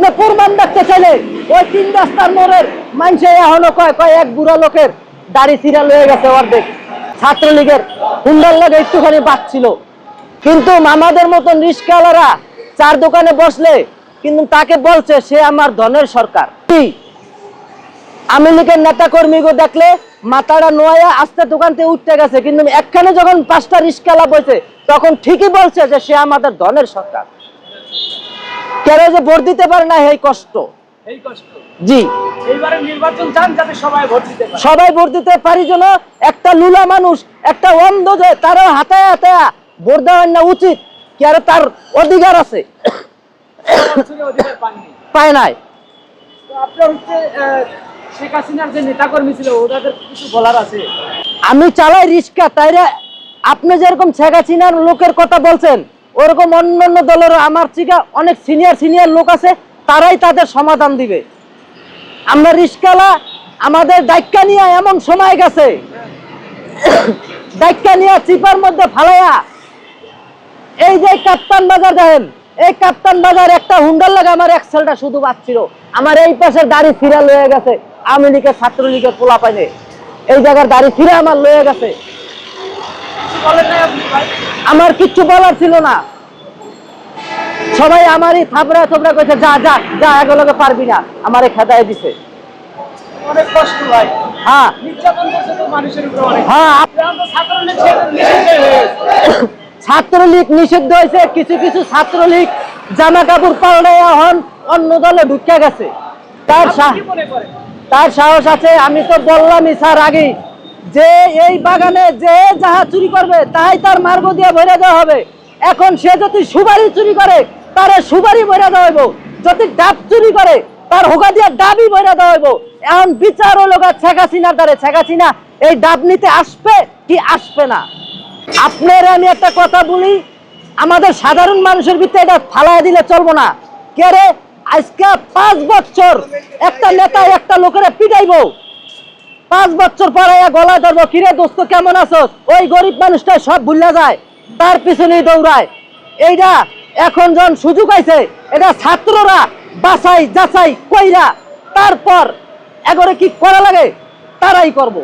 আপনি প্রমাণ দেখতে চাইলে ওই তিন রাস্তার মোড়ের মানুষে এখনও কয় কয় এক বুড়া লোকের দাড়ি সিরিয়াল হয়ে গেছে অর্ধেক। ছাত্রলীগের হুন্ডার লাগে একটুখানি বাঁচছিল। কিন্তু আমাদের মতন রিস্কাওয়ালারা চার দোকানে বসলে কিন্তু তাকে বলছে, সে আমার ধনের সরকার। আওয়ামী লীগের নেতা কর্মীকে দেখলে মাথাটা নোয়া আস্তে দোকান থেকে উঠতে গেছে। কিন্তু একখানে যখন পাঁচটা রিস্কালা বসে তখন ঠিকই বলছে যে সে আমাদের ধনের সরকার। কেন যে ভোট দিতে পারে না এই কষ্ট? জি। সবাই ভোট দিতে পারে। জন্য একটা লুলা মানুষ একটা অন্ধ যে তারও হাতায় হাতায় ভোট দেওয়ার না উচিত তার অধিকার আছে? পায় নাই। আমি চালাই রিক্সা তাইরা আপনি যেরকম শেখ হাসিনার লোকের কথা বলছেন ওরকম অন্যান্য দলের আমার চিকা অনেক সিনিয়র সিনিয়র লোক আছে, তারাই তাদের সমাধান দিবে। আমরা রিস্কালা আমাদের ডাইক্কা নিয়ে এমন সময় গেছে। ডাইক্কা নিয়ে চিপার মধ্যে ফালাইয়া এই যে কাপ্তান বাজার দেখেন, এই কাপ্তান বাজার একটা হুন্ডার লাগে আমার এক্সেলটা শুধু বাচ্ছিল। আমার এই পাশের দাড়ি ফিরা লয়ে গেছে, আওয়ামী লীগের ছাত্রলীগের পোলা পাইনে এই জায়গার দাড়ি ফিরে আমার লয়ে গেছে কিছু বলেন নাই আপনি ভাই আমার কিচ্ছু বলার ছিল না। সবাই আমারই থাপড়া থাপড়া কইছে যা যা যা এগুলোকে পারবি না। আমারে খেদায় দিছে। অনেক কষ্ট ভাই। হ্যাঁ। নির্যাতন করছে তো মানুষের উপরে অনেক। হ্যাঁ তো ছাত্রলীগ নিষিদ্ধ হয়ে ছাত্রলীগ নিষিদ্ধ হয়েছে কিছু কিছু ছাত্রলীগ জামা কাপড় পাল্টাইয়া হন অন্য দলে ঢুকে গেছে। তার সাহস আছে আমি তো বললামই স্যার আগে যে এই বাগানে যে যাহা চুরি করবে, তাই তার মার্গ দিয়ে ভরে দেওয়া হবে। এখন সে যদি সুপারি চুরি করে, তারে সুবারি ভরে দেওয়া হইব। যদি ডাব চুরি করে, তার হোগা দিয়ে ডাবই ভরে দেওয়া হইব। এখন বিচার হলো শেখ হাসিনার দ্বারে। শেখ এই ডাব নিতে আসবে কি আসবে না? আপনার আমি একটা কথা বলি, আমাদের সাধারণ মানুষের ভিতরে এটা ফালাই দিলে চলবো না। কে রে? আজকে পাঁচ বছর একটা নেতা একটা লোকের পিটাইবো। পাঁচ বছর পরে গলায় ধরবো। কিরে দোস্ত, কেমন আছো ওই গরিব মানুষটা সব ভুলে যায়, তার পিছনেই দৌড়ায়। এইটা এখন যখন সুযোগ আছে এটা ছাত্ররা বাছাই যাচাই কইরা তারপর এগরে কি করা লাগে, তারাই করব।